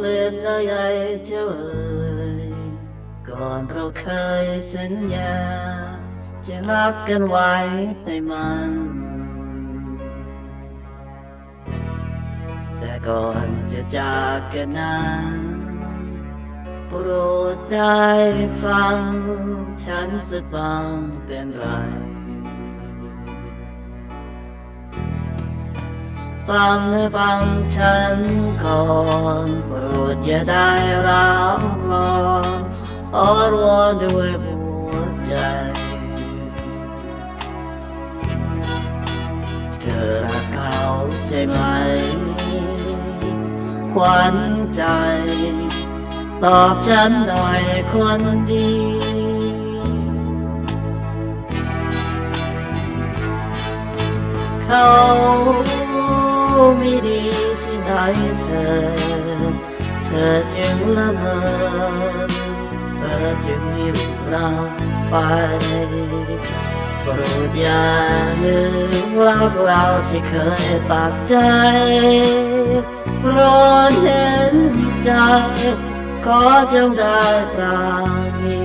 เลยไอ้เจ้าเอ๋ยก่อนเราเคยสัญญา จะรักกันไว้ให้มัน แต่ก่อนจะจากกันนั้นโปรดได้ฟัง ฉันสักฟังเป็นไร ฟังให้ฟังฉันก่อนโปรดอย่าได้ร้าวรอนอ้อนวอนด้วยหัวใจเธอรักเขาใช่ไหม ขวัญใจ ตอบฉันหน่อยคนดีเขา ไม่ดีที่ไหนเธอ เธอจึงละเมอเธอจึงอยู่เราไปโปรดอย่าลืมรักเราที่เคยปากใจโปรดเห็นใจ ขอจงได้ปราณี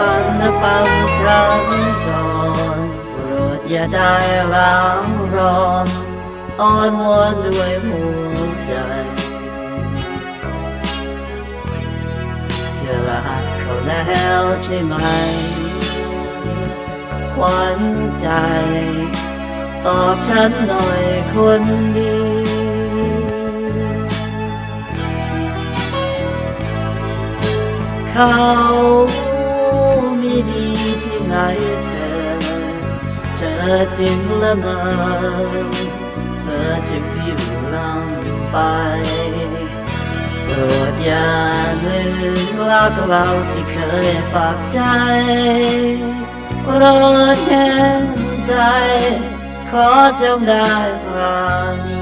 ฟังนะฟังฉันก่อนโปรดอย่าได้ร้าวร้อนอ้อนวอนด้วยหัวใจจะรักเขาแล้วใช่ไหมขวัญใจ ตอบฉันหน่อยคนดีเขา ดีที่ไหนเธอ เธอจึงละเมอเธอจึงอยู่ลำไปโปรดอย่าลืมรักเราที่เคยปากใจโปรดเห็นใจ ขอจงได้ปราณี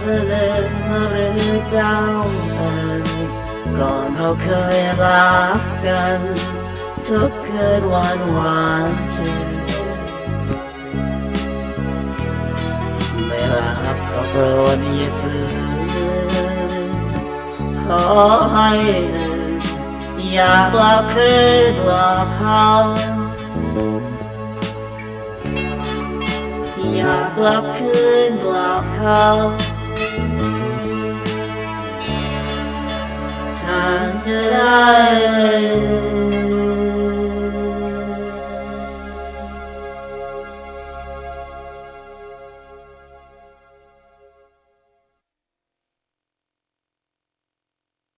เมื่อเลิกเมื่อเรื่อเจ้าเอ่ยก่อนเราเคยรักกัน ทุกคืนวันหวานชื่นไม่รักก็โปรดอย่าฝืนขอให้ลืมอยากลับคืนหลอกเขาอย่ากลับคืนหลอกเขาฉันจะได้